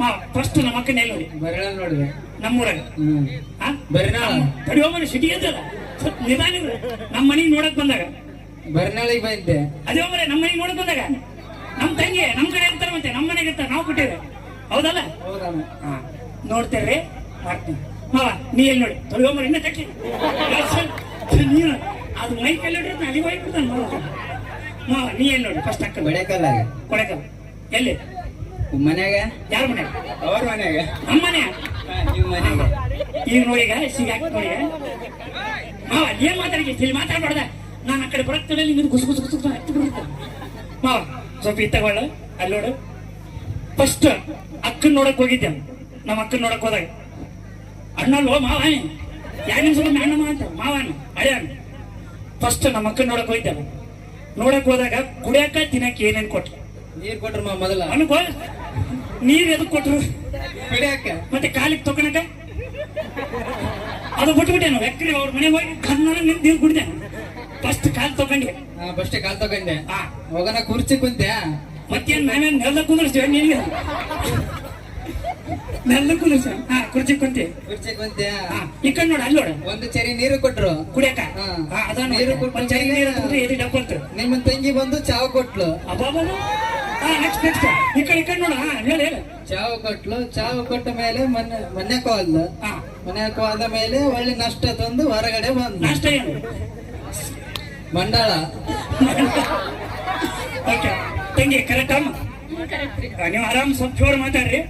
ಹಾ ಫಸ್ಟ್ ನಮ್ಮ ಅಕ್ಕ ನೋಡಿ. ಬರಳ ನೋಡಿದೆ. ನಮ್ಮೂರಾಗ ಹ್ಮ್. ಹಾ? ಬರ್ನಾಳ ಸಿಟಿ ಅಂತಲ್ಲ ಸ್ವಲ್ಪ ನಿಧಾನ ಇರು. ನಮ್ಮ ಮನೆಗೆ ನೋಡಕ್ ಬಂದಾಗ. ಬರ್ನಾಳಿಗೆ ಬಂದೆ ಅದೇ ಒಬ್ಬರೇ ನಮ್ಮ ಮನೆಗೆ ನೋಡಕ್ ಬಂದಾಗ. ನಮ್ಮ ತಂಗಿ ನಮ್ಮ ಕಡೆ ಇರ್ತಾರೆ ಮತ್ತೆ ನಮ್ಮ ಮನೆಗೆ ಇರ್ತಾರೆ. ನಾವು ಕೊಟ್ಟಿದ್ರೆ ಹೌದಲ್ಲ? ಹೌದಮ್ಮ. ಹಾ. ನೋಡ್ತೇವ್ರಿ ಮಾಡ್ತೀನಿ. ಮಾವ ನೀ ಎಲ್ಲಿ ನೋಡಿ? ತಡಿಯೋಮರ ಇನ್ನ ತಕ್ಕಿ ನೀನು. ಅದು ಮೈ ಕಲ್ಲಿ ಹಿಡಿದ್ರೆ ಅಲ್ಲಿಗೆ ಹೋಗ್ಬಿಡ್ತಾನೆ ಮಾವ. ಮಾವ ನೀ ಎಲ್ಲಿ ನೋಡಿ? ಫಸ್ಟ್ ಅಕ್ಕ ಬಡಕಲ್ಲಾಗ. ಕೊಡಕ ಎಲ್ಲಿ? ಮನ್ಯಾಗ? ಯಾರ ಮನ್ಯಾಗ? ಅವ್ರ ಮನ್ಯಾಗ. ನಮ್ಮ ಮನೆ ಈಗ ಮನ್ಯಾಗ. ಈಗ ನೋಡಿಗ ಸಿಗಾಕ್ ನೋಡಿಗ. ಮಾವ ಏನ್ ಮಾತಾಡಿಕೆ ಇಲ್ಲಿ ಮಾತಾಡ್ಬಾರ್ದ. ನಾನು ಆ ಕಡೆ ಬರಕ್ತಡೆ ನಿಮ್ಗೆ ಗುಸು ಗುಸು ಗುಸು ಹತ್ತಿ ಬಿಡುತ್ತೆ. ಮಾವ ಸ್ವಲ್ಪ ಇತ್ತಗೊಳ್ಳ ತಗೊಳ್ಳು. ಅಲ್ಲಿ ನೋಡು. ಫಸ್ಟ್ ಅಕ್ಕನ್ ನೋಡಕ್ ಹೋಗಿದ್ದೆ. ನಮ್ಮ ಅಕ್ಕನ್ ನೋಡಕ್ ಹೋದಾಗ. ಅಣ್ಣಲ್ವೋ ಮಾವ. ಯಾರ ನಿಮಿಷ ಅಣ್ಣಮ್ಮ ಅಂತ? ಮಾವನ ಹಳೆಯಣ್ಣ ಫಸ್ಟ್ ನಮ್ಮ ಅಕ್ಕನ ನೋಡಕ್ ಹೋಗಿದ್ದೆ. ನೋಡಕ್ ಹೋದಾಗ ಕುಡಿಯಕ ತಿನ್ನಕ್ಕೆ ಏನೇನ್ ಕೊಟ್ರು? ನೀರ್ ಕೊಟ್ರಮ್ಮ ಮೊದಲ. ಅನುಕೋ ನೀರ್ ಎದಕ್ ಕೊಟ್ರು? ಮತ್ತೆ ಕಾಲಿಗೆ ತೊಗೊಳಕ ಅದು ಬಿಟ್ಬಿಟ್ಟೆ ನಾವು ಎಕ್ರಿ ಅವ್ರ ಮನೆಗೆ ಹೋಗಿ ಕನ್ನಡ ನಿಂತು ನೀರು ಕುಡಿದೆ? ಫಸ್ಟ್ ಕಾಲ್ ತಗೊಂಡೆ. ಫಸ್ಟ್ ಕಾಲ್ ತಗೊಂಡೆ. ಹೋಗೋಣ ಹೋಗನ ಕುರ್ಚಿ ಕುಂತೆ ಮತ್ತೇನ್ ನಾವೇನ್ ನೆಲದ ಕುಂದ್ರಿಸ್ತೀವಿ ನಿನಗೆ ನೆಲದ ಕುಂದ್ರಿಸ ಹಾ ಕುರ್ಚಿ ಕುಂತಿ. ಕುರ್ಚಿ ಕುಂತೆ ಈ ಕಣ್ ನೋಡ ಅಲ್ಲಿ ನೋಡ. ಒಂದು ಚರಿ ನೀರು ಕೊಟ್ರು. ಕುಡಿಯಕ ಹಾ. ಹಾ ಅದ ನೀರು ಕೊಟ್ಟು ಚರಿ ನೀರು ಕುಡಿದ್ರೆ ಎದಿ ಡಬ್ಬಂತ ನಿಮ್ಮ ತಂಗಿ ಬಂದು ಚಾವ ಕೊಟ್ಲು. ಅಬ್ಬಾಬಾ ಹಾ ನೆಕ್ಸ್ಟ್ ನೆಕ್ಸ್ಟ್ ಈ ಕಡೆ ಈ ಕಡೆ ನೋಡ. ಹಾ ಹೇಳಿ ಹೇಳಿ. ಚಾವ್ ಕೊಟ್ಲು. ಚಾವ ಕೊಟ್ಟ ಮೇಲೆ ಮನೆ ಮನ್ಯಾಗ ಹೋದ್ಲು ಹಾ. ಕೋದ ಮೇಲೆ ಒಳ್ಳೆ ನಷ್ಟ ತಂದು ಹೊರಗಡೆ ಬಂದು ನಷ್ಟ ಏನು? ಮಂಡಾಳ. ಓಕೆ. ತಂಗಿ ಕರೆಕ್ಟ್ ಅಮ್ಮ? ನೀವು ಆರಾಮ್ ಸ್ವಲ್ಪ ಜೋರ್ ಮಾತಾಡ್ರಿ.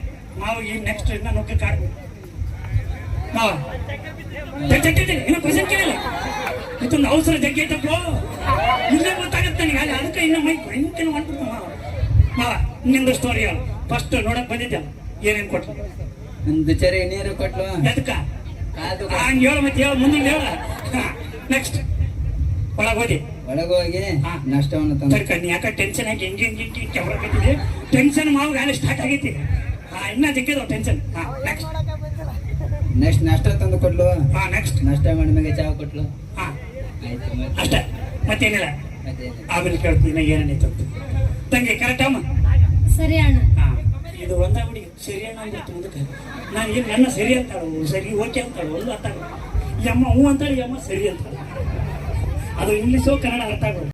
ನಾವು ಈ ನೆಕ್ಸ್ಟ್ ಇನ್ನ ನೊಕ್ಕ ಕಾಡ್ಬೇಕು ಇನ್ನು ಕೇಳಿಲ್ಲ. ಇದೊಂದು ಅವಸರ ಜಗ್ಗಿ ಐತಪ್ಪ. ಇಲ್ಲೇ ಗೊತ್ತಾಗತ್ತೆ ನನಗೆ. ಅಲ್ಲಿ ಅದಕ್ಕೆ ಇನ್ನು ಮೈ ಭಯಂಕರ ಮಾಡ್ಬಿಡ್ತು ಮಾವ ನಿಂದು ಸ್ಟೋರಿ ಹೇಳು. ಫಸ್ಟ್ ನೋಡಕ್ ಬಂದಿದ್ದೆ. ಏನೇನ್ ಕೊಟ್ಟು ಒಂದು ಚರಿ ನೀರು ಕೊಟ್ಲು. ಎದಕ್ಕ? ಹಂಗೆ ಹೇಳು ಮತ್ತೆ ಹೇಳು. ಮುಂದಿನ ಹೇಳ. ನೆಕ್ಸ್ಟ್ ಒಳಗೆ ಹೋದಿ ಒಳಗೋಗಿ ಹೋಗಿ ನಷ್ಟವನ್ನು ತಂದು. ಯಾಕೆ ಟೆನ್ಷನ್ ಆಗಿ ಹೆಂಗೆ ಹೆಂಗೆ ಹೆಂಗೆ ಕೆವರಕತ್ತಿದೆ ಟೆನ್ಷನ್ ಮಾವು ಗಾಳಿ ಸ್ಟಾರ್ಟ್ ಆಗೈತಿ. ಇನ್ನ ಜಗ್ಗಿದಾವ ಟೆನ್ಷನ್ ಹಾ ನೆಕ್ಸ್ಟ್ ನೆಕ್ಸ್ಟ್ ನಷ್ಟ ತಂದು ಕೊಟ್ಲು? ಹಾ ನೆಕ್ಸ್ಟ್ ನಷ್ಟ ಮಾಡಿ ಮೇಲೆ ಚಾವ್ ಕೊಟ್ಲು? ಹಾ. ಆಯ್ತು ಮತ್ತೆ? ಅಷ್ಟೇ. ಮತ್ತೇನಿಲ್ಲ. ಅದೇ ಆಮೇಲೆ ಕೇಳ್ತೀನಿ ಏನೇನೈತೆ ಅಂತ. ತಂಗಿ ಕರೆಕ್ಟ್ ಅಮ್ಮ? ಸರಿ ಅಣ್ಣ. ಹಾ. ಇದು ಒಂದ ಹುಡುಗಿ. ಸರಿ ಅಣ್ಣ ಅಂದ್ಬಿಟ್ಟು ಮುಂದಕ್ಕೆ. ನಾನು ಈಗ ನನ್ನ ಸರಿ ಅಂತಾಳು ಸರಿ ಓಕೆ ಅಂತಾಳು ಒಂದು ಅರ್ಥ ಯಮ್ಮ ಈ ಅಮ್ಮ ಹ್ಞೂ ಅಂತಾಳೆ ಈ ಅಮ್ಮ ಸರಿ ಅಂತಾಳೆ. ಅದು ಇಂಗ್ಲೀಷು ಕನ್ನಡ ಅರ್ಥ ಆಗೋದು